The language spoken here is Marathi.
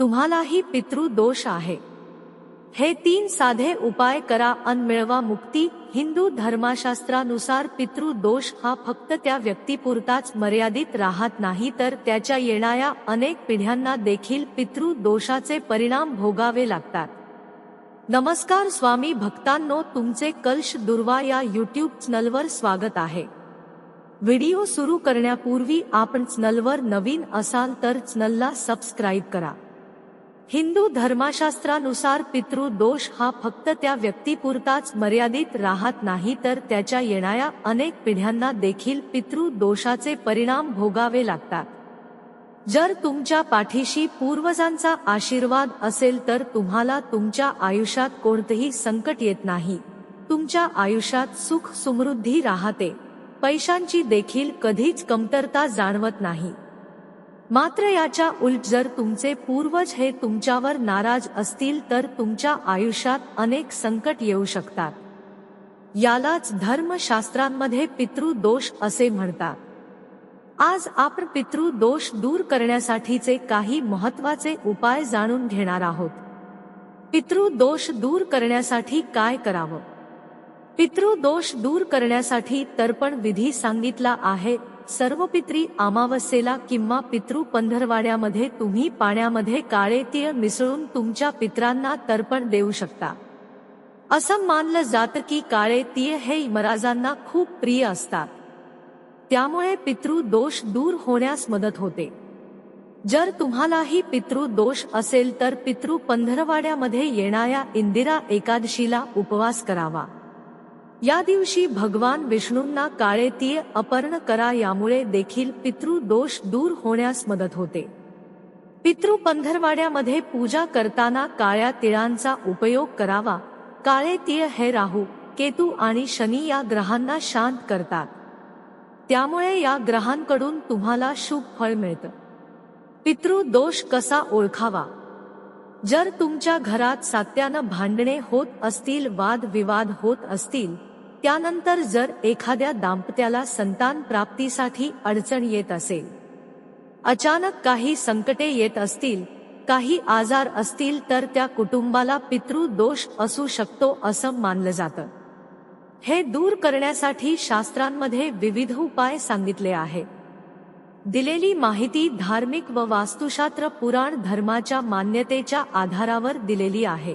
तुम्हालाही पितृदोष आहे. हे तीन साधे उपाय करा अन मिळवा मुक्ती. हिंदू धर्मशास्त्रानुसार पितृदोष हा फक्त त्या व्यक्तीपुरताच मर्यादित राहत नाही तर त्याच्या येणाऱ्या अनेक पिढ्यांना देखील पितृदोषाचे परिणाम भोगावे लागतात. नमस्कार स्वामी भक्तांनो तुमचे कल्श दुर्वा या युट्यूब चॅनलवर स्वागत आहे. व्हिडिओ सुरू करण्यापूर्वी आपण चॅनलवर नवीन असाल तर चॅनलला सबस्क्राईब करा. हिंदू धर्मशास्त्रानुसार पितृदोष हा फक्त त्या व्यक्तीपुरताच मर्यादित राहत नाही तर त्याच्या येणाऱ्या अनेक पिढ्यांना देखील पितृदोषाचे परिणाम भोगावे लागतात. जर तुमच्या पाठीशी पूर्वजांचा आशीर्वाद असेल तर तुम्हाला तुमच्या आयुष्यात कोणतेही संकट येत नाही. तुमच्या आयुष्यात सुख समृद्धी राहते. पैशांची देखील कधीच कमतरता जाणवत नाही. मात्र याच्या उलट जर तुमचे पूर्वज हे तुमच्यावर नाराज असतील तर तुमच्या आयुष्यात अनेक संकट येऊ शकतात. यालाच धर्मशास्त्रांमध्ये पितृदोष असे म्हणतात. आज आपण पितृदोष दूर करण्यासाठीचे काही महत्त्वाचे उपाय जाणून घेणार आहोत. पितृदोष दूर करण्यासाठी काय करावं? पितृदोष दूर करण्यासाठी तर्पण विधी सांगितला आहे. सर्व पित्री अमावस्येला किंवा पितृ पंधरवाड्यामध्ये तुम्ही पाण्यामध्ये काळे तीळ मिसळून तुमच्या पित्रांना तर्पण देऊ शकता. असं मानलं जातं की काळे तीळ हे मराजांना खूप प्रिय असतात. त्यामुळे पितृ दोष दूर होण्यास मदत होते. जर तुम्हालाही पितृ दोष असेल तर पितृ पंधरवाड्यामध्ये येणाऱ्या इंदिरा एकादशीला उपवास करावा. या दिवशी भगवान विष्णूंना काळे तीळ अपर्ण करा यामुळे देखील पितृ दोष दूर होण्यास मदत होते. पितृ पंधरवाड्यामध्ये पूजा करताना काळ्या तिळांचा उपयोग करावा. काळे तीळ हे राहू केतू आणि शनी या ग्रहांना शांत करतात. त्यामुळे या ग्रहांकडून तुम्हाला शुभ फळ मिळतं. पितृदोष कसा ओळखावा? जर तुमच्या घरात सात्यानं भांडणे होत असतील वाद विवाद होत असतील त्यानंतर जर एखाद्या दाम्पत्याला संतान प्राप्तीसाठी अडचण येत असेल अचानक काही संकटे येत असतील काही आजार असतील तर त्या कुटुंबाला पितृ दोष असू शकतो असं मानलं जातं. हे दूर करण्यासाठी शास्त्रांमध्ये विविध उपाय सांगितले आहे. दिलेली माहिती धार्मिक व वास्तुशास्त्र पुराण धर्माच्या मान्यतेच्या आधारावर दिलेली आहे.